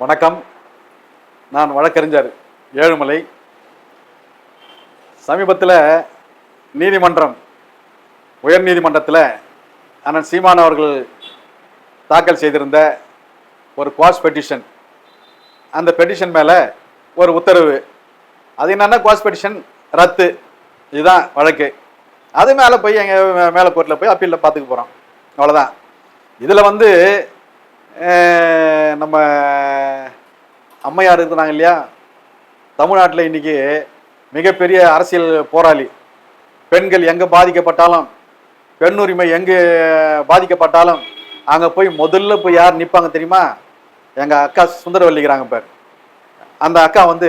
வணக்கம். நான் வழக்கறிஞர் ஏழுமலை. சமீபத்தில் நீதிமன்றம் உயர் நீதிமன்றத்தில் அண்ணன் சீமான் அவர்கள் தாக்கல் செய்திருந்த ஒரு குவாஸ் பெட்டிஷன் அந்த பெட்டிஷன் மேலே ஒரு உத்தரவு. அது என்னென்னா குவாஸ் பெட்டிஷன் ரத்து. இதுதான் வழக்கு. அது மேலே போய் எங்கள் மேலே கோர்ட்டில் போய் அப்பீலில் பார்த்துக்க போகிறோம் அவ்வளோதான் இதில் வந்து நம்ம அம்மையார் இருக்கிறாங்க இல்லையா? தமிழ்நாட்டில் இன்னைக்கு மிகப்பெரிய அரசியல் போராளி. பெண்கள் எங்கே பாதிக்கப்பட்டாலும் பெண் உரிமை எங்கே பாதிக்கப்பட்டாலும் அங்கே போய் முதல்ல போய் யார் நிற்பாங்க தெரியுமா? எங்கள் அக்கா சுந்தரவல்லிக்கிறாங்க பேர். அந்த அக்கா வந்து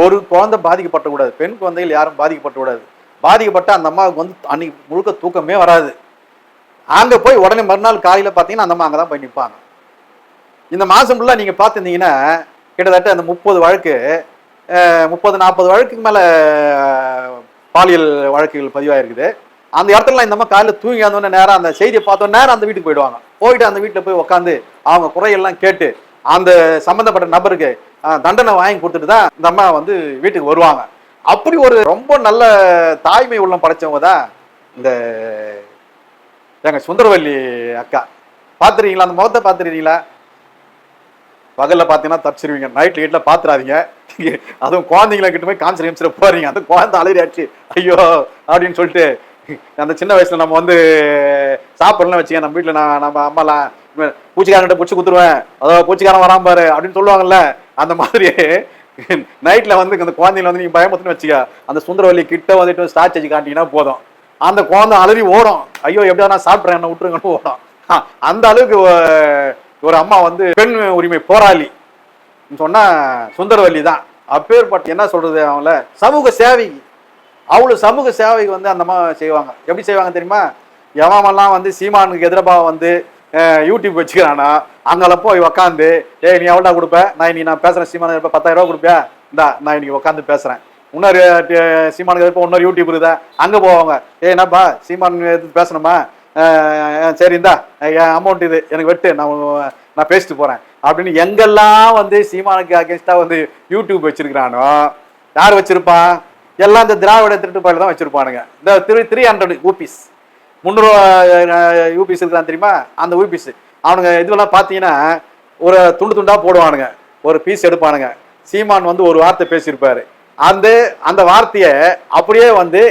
ஒரு குழந்தை பாதிக்கப்படக்கூடாது பெண் குழந்தைகள் யாரும் பாதிக்கப்படக்கூடாது பாதிக்கப்பட்ட அந்த அம்மாவுக்கு வந்து அன்னைக்கு முழுக்க தூக்கமே வராது. அங்கே போய் உடனே மறுநாள் காலையில் பார்த்தீங்கன்னா அந்த அம்மா அங்கே தான் போய் நிற்பாங்க இந்த மாதம் ஃபுல்லாக நீங்கள் பார்த்துருந்தீங்கன்னா கிட்டத்தட்ட அந்த முப்பது வழக்கு முப்பது நாற்பது வழக்குக்கு மேலே பாலியல் வழக்குகள் பதிவாயிருக்குது. அந்த இடத்துலலாம் இந்த மாதிரி காலையில் தூங்கி வந்தோடனே நேரம் அந்த செய்தியை பார்த்தோன்னே நேரம் அந்த வீட்டுக்கு போயிடுவாங்க. போயிட்டு அந்த வீட்டில் போய் உட்காந்து அவங்க குறையெல்லாம் கேட்டு அந்த சம்மந்தப்பட்ட நபருக்கு தண்டனை வாங்கி கொடுத்துட்டு தான் இந்த அம்மா வந்து வீட்டுக்கு வருவாங்க. அப்படி ஒரு ரொம்ப நல்ல தாய்மை உள்ளம் படைச்சவங்க தான் இந்த எங்கள் சுந்தரவல்லி அக்கா. பார்த்துருக்கீங்களா? அந்த முகத்தை பார்த்துருக்கீங்களா? பகலில் பார்த்தீங்கன்னா தப்பிச்சிருவீங்க. நைட் வீட்டில் பார்த்துறாதீங்க அதுவும் குழந்தைங்களை கிட்ட போய் காமிச்சு காமிச்சிட போறீங்க. அந்த குழந்தை அலறியாச்சு. ஐயோ அப்படின்னு சொல்லிட்டு அந்த சின்ன வயசுல நம்ம வந்து சாப்பிடலாம் வச்சுக்க நம்ம வீட்டில் நான் நம்ம அம்மாலாம் பூச்சிக்காரன்கிட்ட பூச்சி குத்துருவேன். அதோ பூச்சிக்காரன் வராம பாரு அப்படின்னு சொல்லுவாங்கல்ல. அந்த மாதிரி நைட்ல வந்து அந்த குழந்தைங்கள வந்து நீங்க பயமுத்துன்னு வச்சுக்க அந்த சுந்தரவல்லி கிட்ட வந்துட்டு ஸ்டார்ச் வச்சு காட்டிங்கன்னா போதும். அந்த குழந்தை அலறி ஓடும். ஐயோ எப்படியா நான் சாப்பிட்றேன் என்ன விட்டுருங்கன்னு ஓடும். அந்த அளவுக்கு ஒரு அம்மா வந்து பெண் உரிமை போராளி. சொன்னா சுந்தரவல்லி தான். அப்பேற்பட்ட என்ன சொல்றது அவங்கள? சமூக சேவை அவ்வளோ சமூக சேவைக்கு வந்து அந்த அம்மா செய்வாங்க. எப்படி செய்வாங்க தெரியுமா? எவமெல்லாம் வந்து சீமானுக்கு எதிரபா வந்து யூடியூப் வச்சுக்கிறானா அங்கெல்லாம் போய் உக்காந்து ஏய் நீ எவ்வளோடா கொடுப்ப? நான் இன்னைக்கு நான் பேசுகிறேன் சீமானுக்கு எப்ப பத்தாயிரம் ரூபா கொடுப்பியா? இந்தா நான் இன்னைக்கு உட்காந்து பேசுகிறேன் இன்னொரு சீமானுக்கு எதிர்ப்பு இன்னொரு யூடியூப் இருக்குதா. அங்கே போவாங்க. ஏ என்னப்பா சீமான் எதிர்த்து பேசணுமா? சரி இந்தா அமௌண்ட் இது எனக்கு வெட்டு நான் நான் பேசிட்டு போகிறேன் அப்படின்னு எங்கெல்லாம் வந்து சீமானுக்கு அகேன்ஸ்டாக வந்து யூடியூப் வச்சிருக்கிறானோ யார் வச்சிருப்பான் எல்லாம் இந்த திராவிட திருட்டு பாயில் தான் வச்சிருப்பானுங்க. இந்த த்ரீ த்ரீ ஹண்ட்ரட் ஊபிஸ் முந்நூறு யூபிஸ் இருக்கிறான் தெரியுமா? அந்த ஊபிஸ் அவனுங்க இதுவெல்லாம் பார்த்தீங்கன்னா ஒரு துண்டு துண்டாக போடுவானுங்க. ஒரு பீஸ் எடுப்பானுங்க. சீமான் வந்து ஒரு வார்த்தை பேசியிருப்பாரு. அந்த அந்த வார்த்தையை அப்படியே வந்து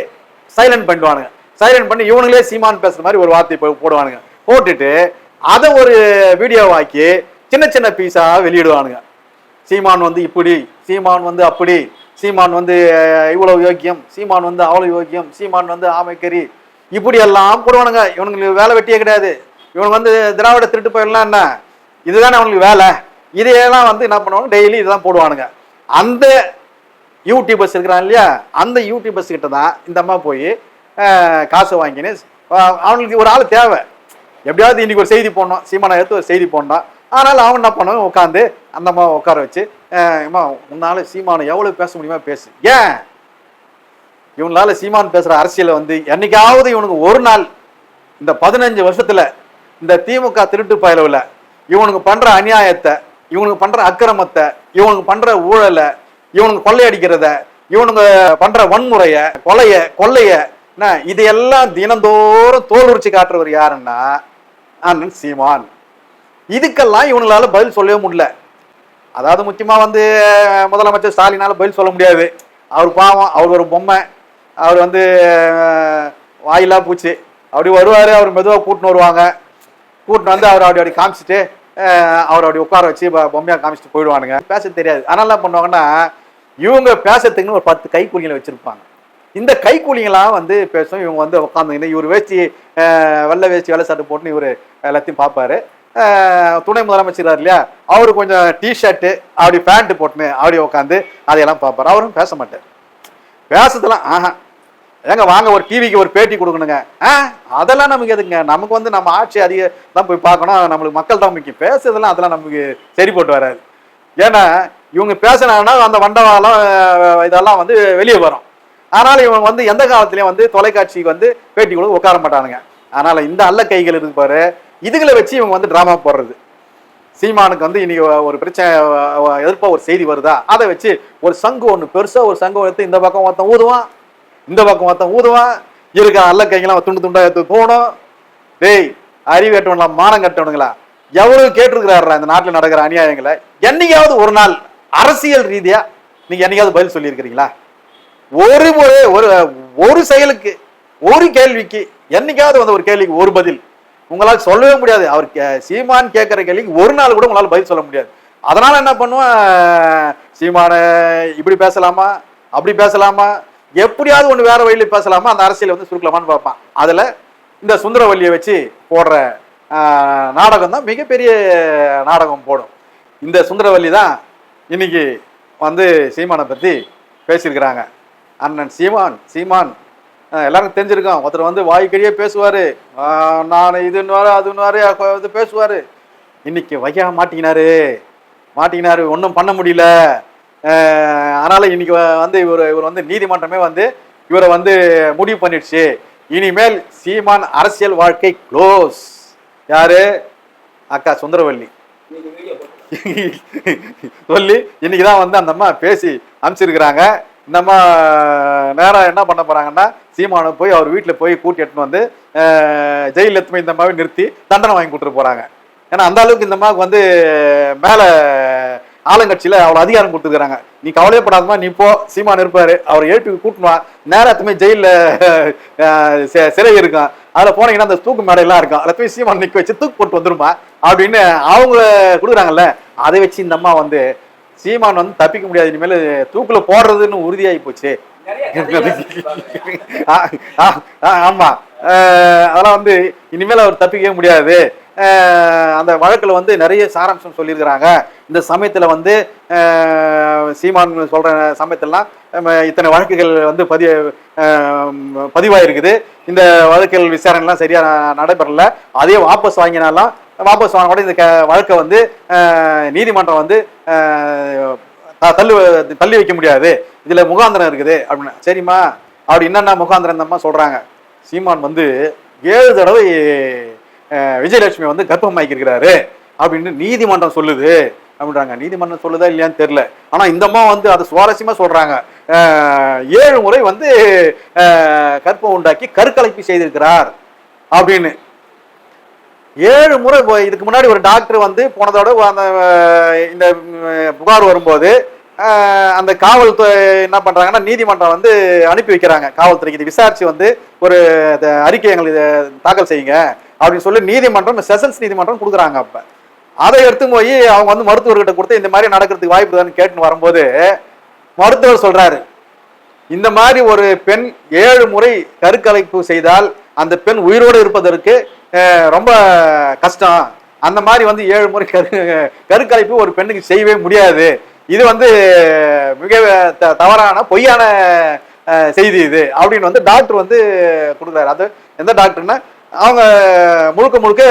சைலண்ட் பண்ணிடுவானுங்க. சைலண்ட் பண்ணி இவனுங்களே சீமான் பேசுற மாதிரி ஒரு வார்த்தை போடுவானுங்க. போட்டுட்டு அதை ஒரு வீடியோவாக்கி சின்ன சின்ன பீஸா வெளியிடுவானுங்க. சீமான் வந்து இப்படி சீமான் வந்து அப்படி சீமான் வந்து இவ்வளவு யோக்கியம் சீமான் வந்து அவ்வளவு யோக்கியம் சீமான் வந்து ஆமைக்கறி இப்படி எல்லாம் போடுவானுங்க. இவனுங்களுக்கு வேலை வெட்டியே கிடையாது. இவனுக்கு வந்து திராவிட திருட்டு போயிடலாம் என்ன? இதுதானே அவனுக்கு வேலை. இதையெல்லாம் வந்து என்ன பண்ணுவாங்க? டெய்லி இதுதான் போடுவானுங்க. அந்த யூடியூபர்ஸ் இருக்கிறான் இல்லையா? அந்த யூடியூபர்ஸ் கிட்ட தான் இந்த அம்மா போய் காசு வாங்கினேன். அவனுக்கு ஒரு ஆள் தேவை. எப்படியாவது இன்னைக்கு ஒரு செய்தி போடணும். சீமானை எடுத்து ஒரு செய்தி போடணும். ஆனால் அவன் என்ன பண்ணுவான் உட்காந்து அந்த அம்மா உட்கார வச்சு அம்மா உன்னால சீமானை எவ்வளோ பேச முடியுமா பேசு. ஏன்? இவனால சீமான் பேசுகிற அரசியலை வந்து என்னைக்காவது இவனுக்கு ஒரு நாள் இந்த பதினஞ்சு வருஷத்தில் இந்த திமுக திருட்டு பயலவில் இவனுக்கு பண்ணுற அநியாயத்தை இவனுக்கு பண்ணுற அக்கிரமத்தை இவனுக்கு பண்ணுற ஊழலை இவனுக்கு கொள்ளையடிக்கிறத இவனுங்க பண்ணுற வன்முறையை கொலைய கொள்ளைய என்ன இதையெல்லாம் தினந்தோறும் தோல் உரிச்சு காட்டுறவர் யாருன்னா அண்ணன் சீமான். இதுக்கெல்லாம் இவங்களால பதில் சொல்லவே முடியல. அதாவது முக்கியமாக வந்து முதலமைச்சர் ஸ்டாலினால் பதில் சொல்ல முடியாது. அவர் பாவம் அவர் ஒரு பொம்மை. அவர் வந்து வாயிலாக வாயிலா பூச்சி. அப்படி வருவார் அவர் மெதுவாக கூட்டின்னு வருவாங்க. கூட்டின்னு வந்து அவர் அப்படி அப்படி காமிச்சிட்டு அவர் அப்படி உட்கார வச்சு பொம்மையாக காமிச்சிட்டு போயிடுவானுங்க. பேச தெரியாது. அதனால என்ன பண்ணுவாங்கன்னா இவங்க பேசுறதுக்குன்னு ஒரு பத்து கைக்கூலிகளை வச்சுருப்பாங்க. இந்த கைக்கூலிங்களாம் வந்து பேசும். இவங்க வந்து உட்காந்துக்கின்னு இவர் வேச்சி வெள்ளை வேச்சி வெள்ளை சட்டை போட்டுன்னு இவர் எல்லாத்தையும் பார்ப்பாரு. துணை முதலமைச்சர் இல்லையா? அவரு கொஞ்சம் டிஷர்ட்டு அப்படி பேண்ட்டு போட்டுன்னு அப்படி உட்காந்து அதையெல்லாம் பார்ப்பாரு. அவரும் பேச மாட்டார். பேசுறதுலாம் ஆஹா. ஏங்க வாங்க ஒரு டிவிக்கு ஒரு பேட்டி கொடுக்கணுங்க. ஆ அதெல்லாம் நமக்கு எதுங்க? நமக்கு வந்து நம்ம ஆட்சி அதிக தான் போய் பார்க்கணும். நம்மளுக்கு மக்கள் தான் முக்கியம். பேசுறதெல்லாம் அதெல்லாம் நமக்கு சரி போட்டு வராது. ஏன்னா இவங்க பேசினாங்கன்னா அந்த வண்டவாளம் இதெல்லாம் வந்து வெளியே வரும். அதனால இவங்க வந்து எந்த காலத்திலையும் வந்து தொலைக்காட்சிக்கு வந்து பேட்டி கொடுக்க உட்கார மாட்டானுங்க. அதனால இந்த அல்ல கைகள் இருக்கு பாரு. இதுகளை வச்சு இவங்க வந்து டிராமா போடுறது. சீமானுக்கு வந்து இன்னைக்கு ஒரு பிரச்சனை எதிர்ப்பா ஒரு செய்தி வருதா? அதை வச்சு ஒரு சங்கு ஒன்று பெருசா ஒரு சங்கம் எடுத்து இந்த பக்கம் ஒருத்தன் ஊதுவான் இந்த பக்கம் ஒருத்தன் ஊதுவான். இருக்க அல்ல கைங்களாம் துண்டு துண்டா எடுத்து போகணும் டேய் அறிவு கட்டவங்களா மானம் கட்டவனுங்களா? எவ்வளவு கேட்டிருக்கிறாரா இந்த நாட்டில் நடக்கிற அநியாயங்களை? என்னைக்காவது ஒரு நாள் அரசியல் ரீதியா நீங்க என்னைக்காவது பதில் சொல்லியிருக்கிறீங்களா? ஒரு முறை ஒரு ஒரு செயலுக்கு ஒரு கேள்விக்கு என்னைக்காவது வந்து ஒரு கேள்விக்கு ஒரு பதில். உங்களால் சொல்லவே முடியாது. அவர் கே- சீமான் கேட்கிற கேள்விக்கு ஒரு நாள் கூட உங்களால் பதில் சொல்ல முடியாது. அதனால என்ன பண்ணுவேன்? சீமான இப்படி பேசலாமா? அப்படி பேசலாமா? எப்படியாவது ஒன்று வேற வழியில் பேசலாமா? அந்த அரசியல் வந்து சுருக்கலாமான்னு பார்ப்பான். அதில் இந்த சுந்தரவல்லியை வச்சு போடுற நாடகம் தான் மிகப்பெரிய நாடகம் போடும். இந்த சுந்தரவல்லி தான் இன்னைக்கு வந்து சீமானை பற்றி பேசியிருக்கிறாங்க. அண்ணன் சீமான் சீமான். அஹ் எல்லாருக்கும் தெரிஞ்சிருக்கோம். ஒருத்தர் வந்து வாய்க்கடியே பேசுவாரு. நான் இதுன்னு அதுன்னு வந்து பேசுவாரு. இன்னைக்கு வையா மாட்டிக்கினாரு. மாட்டிக்கினாரு ஒன்றும் பண்ண முடியல. அதனால இன்னைக்கு வந்து இவர் இவர் வந்து நீதிமன்றமே வந்து இவரை வந்து முடிவு பண்ணிடுச்சு. இனிமேல் சீமான் அரசியல் வாழ்க்கை க்ளோஸ் யாரு? அக்கா சுந்தரவல்லி. சொல்லி இன்னைக்கு தான் வந்து அந்த அம்மா பேசி அனுப்பிச்சிருக்கிறாங்க. இந்த நேராக நேரம் என்ன பண்ண போறாங்கன்னா சீமானை போய் அவர் வீட்டில் போய் கூட்டி எடுத்துன்னு வந்து ஜெயிலில் ஜெயில்ல எடுத்து போய் இந்த மாதிரி நிறுத்தி தண்டனை வாங்கி கொடுத்துட்டு போறாங்க. ஏன்னா அந்த அளவுக்கு இந்த மாதிரி வந்து மேலே ஆளுங்கட்சியில் அவ்வளோ அதிகாரம் கொடுத்துருக்காங்க நீ கவலையப்படாதமா நீ போ சீமான் இருப்பார் அவர் ஏட்டு கூட்டணுவா நேரத்துமே ஜெயிலில் சிறை இருக்கும். அதில் போனீங்கன்னா அந்த தூக்கு மேடையெல்லாம் இருக்கும். அதுல போய் சீமான் நிற்க வச்சு தூக்கு போட்டு வந்துருமா? அப்படின்னு அவங்க கொடுக்குறாங்கல்ல. அதை வச்சு இந்த அம்மா வந்து சீமான் வந்து தப்பிக்க முடியாது இனிமேல் தூக்குல போடுறதுன்னு உறுதியாகி போச்சு. ஆமா. அதெல்லாம் வந்து இனிமேல் அவர் தப்பிக்கவே முடியாது. அந்த வழக்குல வந்து நிறைய சாராம்சம் சொல்லியிருக்கிறாங்க. இந்த சமயத்துல வந்து சீமான் சொல்ற சமயத்திலாம் இத்தனை வழக்குகள் வந்து அஹ், பதிவாயிருக்குது. இந்த வழக்குகள் விசாரணைலாம் சரியா நடைபெறல. அதே வாபஸ் வாங்கினாலும் வாபஸ் வாங்க கூட இந்த க- வழக்கை வந்து நீதிமன்றம் வந்து தள்ளு தள்ளி வைக்க முடியாது. இதுல முகாந்திரம் இருக்குது அப்படின்னு சரிம்மா அப்படி என்னென்ன முகாந்திரம் இந்த சொல்கிறாங்க சொல்றாங்க. சீமான் வந்து ஏழு தடவை விஜயலட்சுமி வந்து கர்ப்பமாக்கியிருக்கிறாரு அப்படின்னு நீதிமன்றம் சொல்லுது அப்படின்றாங்க. நீதிமன்றம் சொல்லுதா இல்லையான்னு தெரில ஆனால் இந்தம்மா வந்து அதை சுவாரஸ்யமாக சொல்கிறாங்க ஏழு முறை வந்து கற்பம் உண்டாக்கி கருக்கலைப்பு செய்திருக்கிறார் அப்படின்னு. ஏழு முறை இதுக்கு முன்னாடி ஒரு டாக்டர் வந்து போனதோட அந்த இந்த புகார் வரும்போது அந்த காவல்துறை என்ன பண்ணுறாங்கன்னா நீதிமன்றம் வந்து அனுப்பி வைக்கிறாங்க. காவல்துறைக்கு இது விசாரிச்சு வந்து ஒரு த- அறிக்கை எங்களுக்கு தாக்கல் செய்யுங்க அப்படின்னு சொல்லி நீதிமன்றம் செஷன்ஸ் நீதிமன்றம் கொடுக்குறாங்க அப்போ. அதை எடுத்து போய் அவங்க வந்து மருத்துவர்கிட்ட கொடுத்து இந்த மாதிரி நடக்கிறதுக்கு வாய்ப்பு தானே கேட்டுன்னு வரும்போது மருத்துவர் சொல்றாரு இந்த மாதிரி ஒரு பெண் ஏழு முறை கருக்கலைப்பு செய்தால் அந்த பெண் உயிரோடு இருப்பதற்கு ரொம்ப கஷ்டம். அந்த மாதிரி வந்து ஏழு முறை கரு கருக்கலைப்பு ஒரு பெண்ணுக்கு செய்யவே முடியாது. இது வந்து மிக த- தவறான பொய்யான செய்தி இது அப்படின்னு வந்து டாக்டர் வந்து கொடுக்குறாரு. அது எந்த டாக்டர்னா அவங்க முழுக்க முழுக்க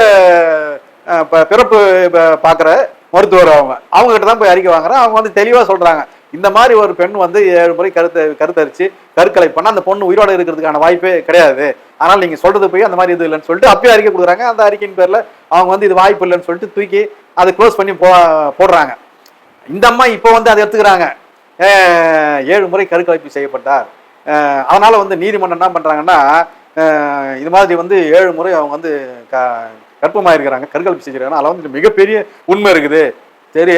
பிறப்பு பார்க்குற மருத்துவர் அவங்க. அவங்க கிட்ட தான் போய் அறிக்கை வாங்குறேன் அவங்க வந்து தெளிவாக சொல்கிறாங்க இந்த மாதிரி ஒரு பெண் வந்து ஏழு முறை கருத்து கருத்தரிச்சு கருக்கலை பண்ண அந்த பொண்ணு உயிரோட இருக்கிறதுக்கான வாய்ப்பே கிடையாது. ஆனால் நீங்க சொல்றது போய் அந்த மாதிரி இது இல்லைன்னு சொல்லிட்டு அப்பயே அறிக்கை கொடுக்குறாங்க. அந்த அறிக்கையின் பேர்ல அவங்க வந்து இது வாய்ப்பு இல்லைன்னு சொல்லிட்டு தூக்கி அதை க்ளோஸ் பண்ணி போ போடுறாங்க. இந்த அம்மா இப்போ வந்து அதை எடுத்துக்கிறாங்க. ஏழு முறை கருக்கலைப்பு செய்யப்பட்டார். அதனால வந்து நீதிமன்றம் என்ன பண்றாங்கன்னா இது மாதிரி வந்து ஏழு முறை அவங்க வந்து க கற்பமாயிருக்கிறாங்க. கருக்கலைப்பு செய்கிறாங்க அதில் வந்து மிகப்பெரிய உண்மை இருக்குது. சரி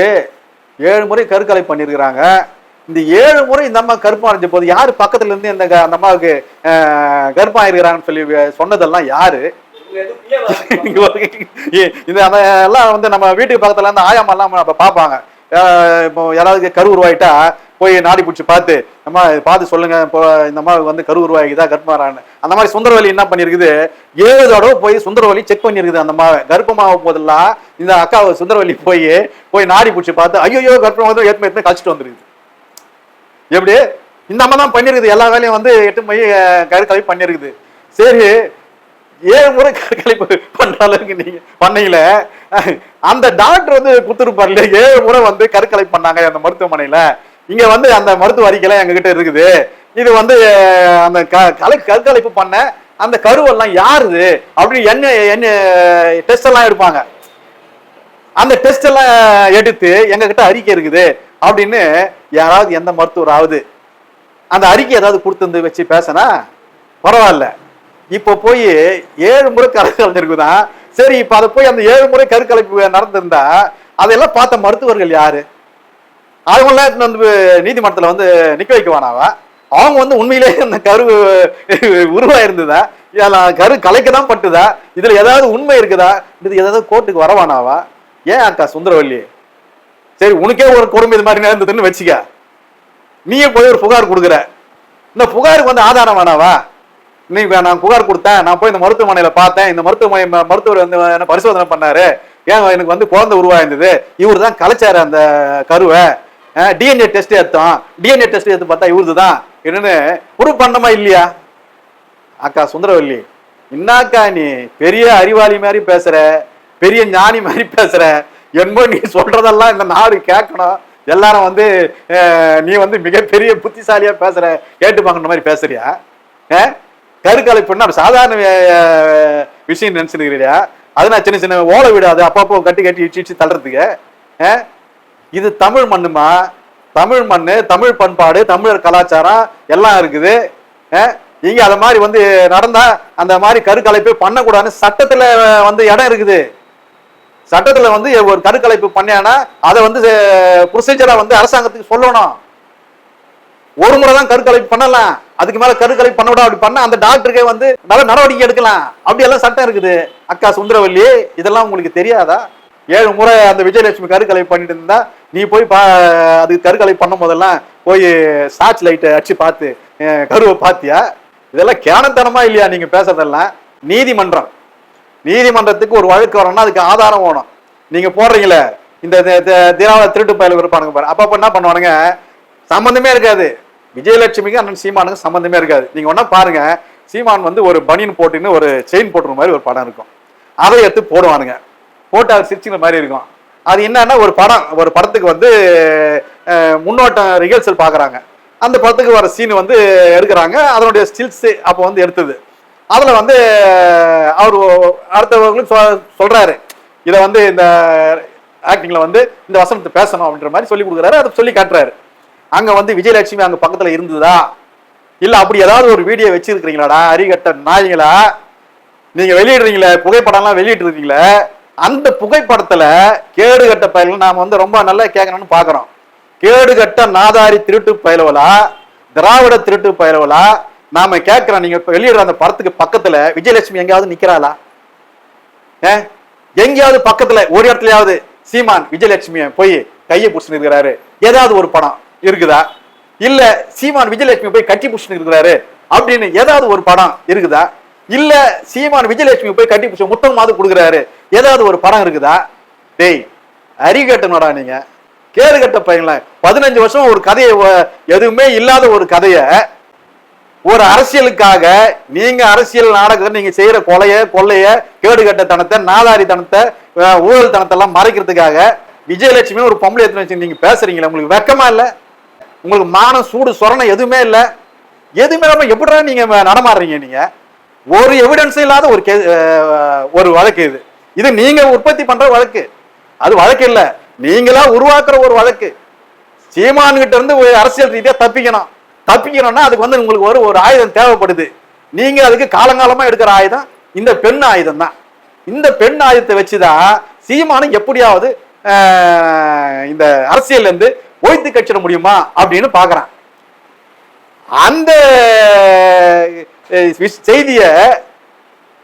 ஏழு முறை கருக்கலை பண்ணியிருக்கிறாங்க. இந்த ஏழு முறை இந்த அம்மா கருப்பம் அடைஞ்ச போது யாரு பக்கத்துல இருந்து இந்த க- அந்த அம்மாவுக்கு கருப்பம் ஆயிருக்கிறாங்கன்னு சொல்லி சொன்னதெல்லாம் யாரு? இந்த எல்லாம் வந்து நம்ம வீட்டுக்கு பக்கத்துல இருந்து ஆயாமெல்லாம் பார்ப்பாங்க பாப்பாங்க. இப்போ யாராவது கரு உருவாயிட்டா போய் நாடி பிடிச்சி பார்த்து அம்மா பார்த்து சொல்லுங்க. இப்போ இந்த மாதிரி வந்து கரு உருவாகிதா கர்ப்பமாறான்னு. அந்த மாதிரி சுந்தரவலி என்ன பண்ணிருக்குது? ஏழு தடவை போய் சுந்தரவலி செக் பண்ணிருக்குது அந்த மாதிரி கர்ப்பமாக போதெல்லாம் இந்த அக்கா சுந்தரவலி போய் போய் நாடி பிடிச்சி பார்த்து ஐயோ கர்ப்பம் வந்து ஏற்கனவே ஏற்கனவே கழிச்சிட்டு வந்துருக்குது. எப்படி? இந்த அம்மா தான் பண்ணிருக்குது. எல்லா வேலையும் வந்து எட்டு மை கருக்கலை பண்ணிருக்குது. சரி ஏழு முறை கருக்கலைப்பு பண்ற அளவுக்கு நீங்க பண்ணீங்களே. அந்த டாக்டர் வந்து கொடுத்துருப்பாரு இல்லையா ஏழு முறை வந்து கருக்கலை பண்ணாங்க அந்த மருத்துவமனையில. இங்க வந்து அந்த மருத்துவ அறிக்கைலாம் எங்ககிட்ட இருக்குது. இது வந்து அந்த க- கலை கருக்கலைப்பு பண்ண அந்த கருவெல்லாம் யாருது? அப்படின்னு என்ன என்ன டெஸ்ட் எல்லாம் எடுப்பாங்க. அந்த டெஸ்ட் எல்லாம் எடுத்து எங்ககிட்ட அறிக்கை இருக்குது. அப்படின்னு யாராவது எந்த மருத்துவராவது அந்த அறிக்கை ஏதாவது கொடுத்துருந்து வச்சு பேசினா பரவாயில்ல. இப்போ போய் ஏழு முறை கருக்கலைப்பு இருக்குதான். சரி இப்போ அதை போய் அந்த ஏழு முறை கருக்கலைப்பு நடந்திருந்தா அதெல்லாம் பார்த்த மருத்துவர்கள் யாரு? அவங்களாம் எடுத்துன்னு வந்து நீதிமன்றத்தில் வந்து நிக்க வைக்குவானாவா? அவங்க வந்து உண்மையிலேயே அந்த கரு உருவாயிருந்ததா? இல்ல கரு கலைக்க தான் பட்டுதா? இதுல ஏதாவது உண்மை இருக்குதா? இது ஏதாவது கோர்ட்டுக்கு வரவானாவா? ஏன் அக்கா சுந்தரவல்லி? சரி உனக்கே ஒரு கொடுமை இது மாதிரி நடந்ததுன்னு வச்சுக்க. நீயே போய் ஒரு புகார் கொடுக்குற. இந்த புகாருக்கு வந்து ஆதாரம் வேணாவா? நீ நான் புகார் கொடுத்தேன். நான் போய் இந்த மருத்துவமனையில பார்த்தேன். இந்த மருத்துவமனை மருத்துவர் வந்து என்ன பரிசோதனை பண்ணாரு. ஏன் எனக்கு வந்து குழந்தை உருவாயிருந்தது? இவர் தான் கலைச்சாரு அந்த கருவை. டிஎன்ஏ டெஸ்ட் எடுத்தோம். டிஎன்ஏ டெஸ்ட் எடுத்து பார்த்தா இவருது தான் என்னன்னு ப்ரூவ் பண்ணமா இல்லையா? அக்கா சுந்தரவல்லி என்னக்கா நீ பெரிய அறிவாளி மாதிரி பேசுற பெரிய ஞானி மாதிரி பேசுற என்னமோ நீ சொல்றதெல்லாம் இந்த நாடு கேட்கணும். எல்லாரும் வந்து நீ வந்து மிகப்பெரிய புத்திசாலியா பேசுற கேட்டுப்பாங்கன்ற மாதிரி பேசுறியா? கருக்கலைப்புன்னா சாதாரண விஷயம் நினைச்சிருக்கிறியா அது நான் சின்ன சின்ன ஓலை விடாது அப்பப்போ கட்டி கட்டி இடிச்சு இடிச்சு தள்ளுறதுக்கு இது தமிழ் மண்ணுமா? தமிழ் மண்ணு தமிழ் பண்பாடு தமிழர் கலாச்சாரம் எல்லாம் இருக்குது. இங்க அத மாதிரி வந்து நடந்தா அந்த மாதிரி கருக்கலைப்பு பண்ணக்கூடாதுன்னு சட்டத்துல வந்து இடம் இருக்குது. சட்டத்துல வந்து ஒரு கருக்கலைப்பு பண்ணானா அதை வந்து ப்ரொசீஜரா வந்து அரசாங்கத்துக்கு சொல்லணும். ஒரு முறை தான் கருக்கலைப்பு பண்ணலாம். அதுக்கு மேல கருக்கலைப்பு பண்ண விட அப்படி பண்ண அந்த டாக்டருக்கே வந்து நல்ல நடவடிக்கை எடுக்கலாம். அப்படி எல்லாம் சட்டம் இருக்குது. அக்கா சுந்தரவல்லி இதெல்லாம் உங்களுக்கு தெரியாதா? ஏழு முறை அந்த விஜயலட்சுமி கருக்கலை பண்ணிட்டு இருந்தா நீ போய் பா அது கருக்கலை பண்ணும் போதெல்லாம் போய் சாட்ச் லைட்டை அடிச்சு பார்த்து கருவை பாத்தியா இதெல்லாம் கேனத்தனமா இல்லையா நீங்க பேசுறதெல்லாம்? நீதிமன்றம். நீதிமன்றத்துக்கு ஒரு வழக்கு வரணும்னா அதுக்கு ஆதாரம் வேணும். நீங்க போடுறீங்களே இந்த திராவிட திருட்டு பயல இருப்பானுங்க பாரு. அப்பப்ப என்ன பண்ணுவானுங்க? சம்பந்தமே இருக்காது. விஜயலட்சுமிக்கு அண்ணன் சீமானுக்கு சம்பந்தமே இருக்காது. நீங்க ஒன்னா பாருங்க சீமான் வந்து ஒரு பனியன் போட்டுன்னு ஒரு செயின் போட்டுற மாதிரி ஒரு படம் இருக்கும். அதை எடுத்து போடுவானுங்க. போட்டு அவர் சிரிச்சுக்கிற மாதிரி இருக்கும். அது என்னன்னா ஒரு படம் ஒரு படத்துக்கு வந்து முன்னோட்டம் ரிஹர்சல் பார்க்குறாங்க அந்த படத்துக்கு வர சீன் வந்து எடுக்கிறாங்க. அதனுடைய ஸ்டில்ஸ் அப்போ வந்து எடுத்தது. அதில் வந்து அவர் அடுத்தவர்களுக்கு சொ- சொல்கிறாரு இதை வந்து இந்த ஆக்டிங்கில் வந்து இந்த வசனத்தை பேசணும் அப்படின்ற மாதிரி சொல்லி கொடுக்குறாரு. அதை சொல்லி காட்டுறாரு. அங்கே வந்து விஜயலட்சுமி அங்கே பக்கத்தில் இருந்ததா? இல்லை அப்படி ஏதாவது ஒரு வீடியோ வச்சிருக்கீங்களாடா அரிகட்ட நாய்களா? நீங்கள் வெளியிடுறீங்களே புகைப்படம்லாம் வெளியிட்டு இருக்கீங்களே அந்த புகைப்படத்துல கேடுகட்ட பயல்கள் நாம வந்து ரொம்ப நல்லா கேட்கணும்னு பாக்குறோம். கேடுகட்ட நாதாரி திருட்டு பயலவலா திராவிட திருட்டு பயலவலா நாம கேட்கிறோம் நீங்க வெளியிடுற அந்த படத்துக்கு பக்கத்துல விஜயலட்சுமி எங்கேயாவது நிக்கிறாளா? ஏ? எங்கேயாவது பக்கத்துல ஒரு இடத்துலயாவது சீமான் விஜயலட்சுமிய போய் கையை பிடிச்சிட்டு இருக்கிறாரு. ஏதாவது ஒரு படம் இருக்குதா? இல்ல சீமான் விஜயலட்சுமி போய் கட்டி பிடிச்சிட்டு இருக்கிறாரு அப்படின்னு ஏதாவது ஒரு படம் இருக்குதா? இல்ல சீமான் விஜயலட்சுமி போய் கட்டி பிடிச்ச முட்டம் மாதிரி கொடுக்குறாரு. ஏதாவது ஒரு படம் இருக்குதா? டேய் அறிகட்டனோடா நீங்க. கேடு கட்ட பையன்ல. பதினஞ்சு வருஷம் ஒரு கதையை எதுவுமே இல்லாத ஒரு கதைய ஒரு அரசியலுக்காக நீங்க அரசியல் நாடகத்தை நீங்க செய்யற கொலைய கொள்ளைய கேடுகட்டத்தனத்தை நாதாரித்தனத்தை தனத்தை ஊழல் தனத்தை எல்லாம் மறைக்கிறதுக்காக விஜயலட்சுமி ஒரு பொம்பளை எத்தனை வச்சு நீங்க பேசுறீங்களா உங்களுக்கு வெக்கமா இல்ல? உங்களுக்கு மானம் சூடு சொரணம் எதுவுமே இல்லை? எதுவுமே இல்லாம எப்படிடா நீங்க நடமாடுறீங்க நீங்க? ஒரு எவிடன்ஸ் இல்லாத ஒரு கே ஒரு வழக்கு இது. இது நீங்க உற்பத்தி பண்ற வழக்கு. அது வழக்கு இல்ல. நீங்களா உருவாக்குற ஒரு வழக்கு. சீமான் கிட்ட இருந்து ஒரு அரசியல் ரீதியா தப்பிக்கணும். தப்பிக்கணும்னா அதுக்கு வந்து உங்களுக்கு ஒரு ஒரு ஆயுதம் தேவைப்படுது. நீங்க அதுக்கு காலங்காலமா எடுக்கிற ஆயுதம் இந்த பெண் ஆயுதம் தான். இந்த பெண் ஆயுதத்தை வச்சுதான் சீமானும் எப்படியாவது இந்த அரசியல் இருந்து ஒய்த்து கட்சிட முடியுமா அப்படின்னு பாக்குறான். அந்த செய்தியை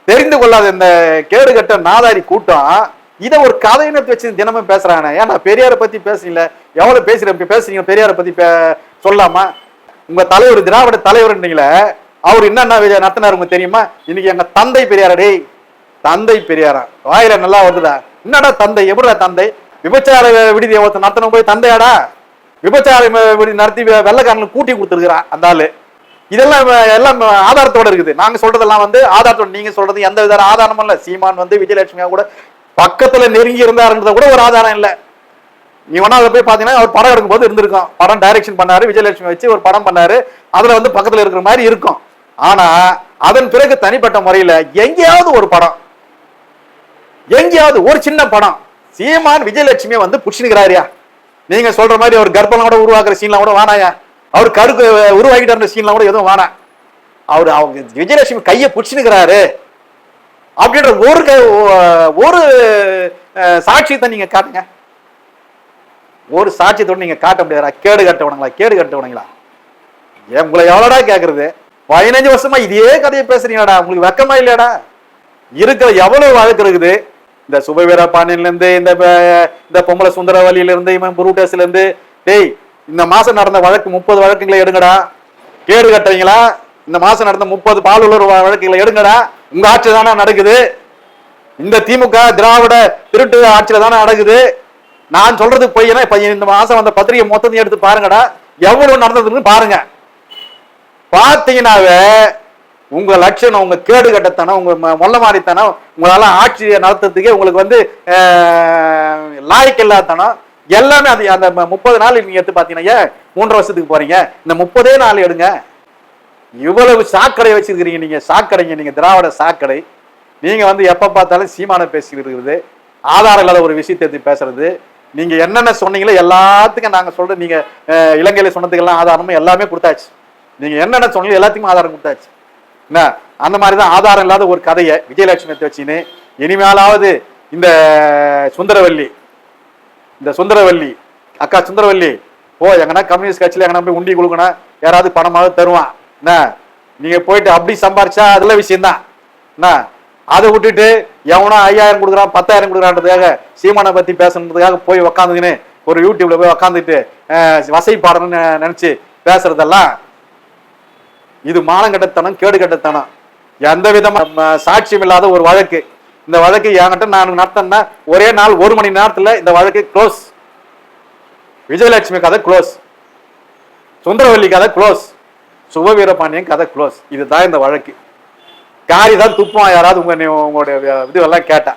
தெரிந்து கொள்ளாத இந்த கேடுகட்ட நாதாரி கூட்டம் இதை ஒரு கதையினத்தை வச்சு தினமும் பேசுறானே. ஏன்னா பெரியாரை பத்தி பேசுறீங்கள எவ்வளவு பேசுற பேசுறீங்க பெரியாரை பத்தி சொல்லாமா. உங்க தலைவர் திராவிட தலைவர்ன்றீங்களே அவர் என்னென்ன நடத்தினார் உங்களுக்கு தெரியுமா? இன்னைக்கு எங்க தந்தை பெரியாரா டேய் தந்தை பெரியாரா. வாயில நல்லா வருதுடா. என்னடா தந்தை எப்படிடா தந்தை? விபச்சார விடுதியை ஒருத்தன் நடத்தணும் போய் தந்தையாடா? விபச்சார விடுதி நடத்தி வெ- கூட்டி கொடுத்துருக்குறான் அந்த ஆளு. இதெல்லாம் எல்லாம் ஆதாரத்தோட இருக்குது. நாங்க சொல்றதெல்லாம் வந்து ஆதாரத்தோட நீங்க சொல்றது எந்த வித ஆதாரமும் இல்ல. சீமான் வந்து விஜயலட்சுமியா கூட பக்கத்துல நெருங்கி இருந்தாருன்றத கூட ஒரு ஆதாரம் இல்ல. நீ வேணா அதை போய் பாத்தீங்கன்னா அவர் படம் எடுக்கும் போது இருந்திருக்கும் படம் டைரக்ஷன் பண்ணாரு விஜயலட்சுமி வச்சு ஒரு படம் பண்ணாரு. அதுல வந்து பக்கத்துல இருக்கிற மாதிரி இருக்கும். ஆனா அதன் பிறகு தனிப்பட்ட முறையில எங்கேயாவது ஒரு படம் எங்கேயாவது ஒரு சின்ன படம் சீமான் விஜயலட்சுமியை வந்து புடிச்சுக்கிறாரியா நீங்க சொல்ற மாதிரி அவர் கர்ப்பம் கூட உருவாக்குற சீன்லாம் கூட வானாயா அவர் கருக்கு உருவாக்கிட்டு சீன்லாம் கூட எதுவும் வேணாம். அவர் அவங்க விஜயலட்சுமி கையை புடிச்சுக்கிறாரு அப்படின்ற ஒரு க- ஒரு சாட்சியத்தை நீங்க காட்டுங்க. ஒரு சாட்சியத்தோட நீங்க காட்ட முடியாதா? கேடு கட்டவனுங்களா? கேடு கட்டவனுங்களா? ஏன் உங்களை எவ்வளோடா கேட்குறது பதினஞ்சு வருஷமா இதே கதையை பேசுறீங்களாடா. உங்களுக்கு வெக்கமா இல்லையாடா? இருக்கிற எவ்வளவு வழக்கு இருக்குது? இந்த சுபவீர பாண்டியன்ல இருந்து இந்த இந்த பொம்பளை சுந்தரவல்லியில இருந்து இவன் புரூட்டஸ்ல இருந்து டேய் இந்த மாசம் நடந்த வழக்கு முப்பது வழக்குங்களை எடுங்கடா. கேடு கட்டுறீங்களா? இந்த மாசம் நடந்த முப்பது பாலுள்ள வழக்குகளை எடுங்கடா. உங்க ஆட்சி தானே நடக்குது. இந்த திமுக திராவிட திருட்டு ஆட்சியில தானே நடக்குது. நான் சொல்றது பொய்யனா? இப்ப இந்த மாசம் வந்த பத்திரிகை மொத்தத்தையும் எடுத்து பாருங்கடா. எவ்வளவு நடந்ததுன்னு பாருங்க. பார்த்தீங்கன்னாவே உங்க லட்சணம் உங்க கேடு கட்டத்தனம் உங்க ம- மாறித்தனம் உங்களால ஆட்சியை நடத்துறதுக்கே உங்களுக்கு வந்து லாய்க்கு இல்லாதனம் எல்லாமே அது அந்த முப்பது நாள் நீங்க எடுத்து பாத்தீங்கன்னா ஏன் மூன்று வருஷத்துக்கு போறீங்க? இந்த முப்பதே நாள் எடுங்க. இவ்வளவு சாக்கடை வச்சிருக்கிறீங்க நீங்க சாக்கடைங்க நீங்க திராவிட சாக்கடை. நீங்க வந்து எப்ப பார்த்தாலும் சீமான பேசிக்கிட்டு இருக்கிறது ஆதாரம் இல்லாத ஒரு விஷயத்தை எடுத்து பேசுறது. நீங்க என்னென்ன சொன்னீங்களோ எல்லாத்துக்கும் நாங்க சொல்ற நீங்க இலங்கையில சொன்னதுக்கெல்லாம் ஆதாரமும் எல்லாமே கொடுத்தாச்சு. நீங்க என்னென்ன சொன்னீங்களோ எல்லாத்துக்கும் ஆதாரம் கொடுத்தாச்சு. என்ன? அந்த மாதிரி தான் ஆதாரம் இல்லாத ஒரு கதையை விஜயலட்சுமி வச்சுன்னு இனிமேலாவது இந்த சுந்தரவல்லி இந்த சுந்தரவல்லி அக்கா சுந்தரவல்லி ஓ எங்கன்னா கம்யூனிஸ்ட் கட்சியில் எங்கன்னா போய் உண்டி கொடுக்கணும் யாராவது பணமாவது தருவான். என்ன? நீங்கள் போயிட்டு அப்படி சம்பாரிச்சா அதெல்லாம் விஷயம்தான் என்ன? அதை விட்டுட்டு எவனோ ஐயாயிரம் கொடுக்குறான் பத்தாயிரம் கொடுக்குறான்றதுக்காக சீமானை பற்றி பேசணுன்றதுக்காக போய் உக்காந்துக்கின்னு ஒரு யூடியூப்ல போய் உக்காந்துட்டு வசை பாடணும்னு நினச்சி பேசுறதெல்லாம் இது மானங்கட்டத்தனம் கேடு கட்டத்தனம் எந்த விதமான சாட்சியம் இல்லாத ஒரு வழக்கு. இந்த வழக்கு என்கிட்ட நான் நடத்தினா ஒரே நாள் ஒரு மணி நேரத்தில் இந்த வழக்கு க்ளோஸ் விஜயலட்சுமி கதை க்ளோஸ் சுந்தரவல்லி கதை க்ளோஸ் சுபவீரபாண்டியன் கதை க்ளோஸ் இதுதான் இந்த வழக்கு. காரி தான் துப்பான் யாராவது உங்க உங்களுடைய இதுவெல்லாம் கேட்டேன் கேட்டா.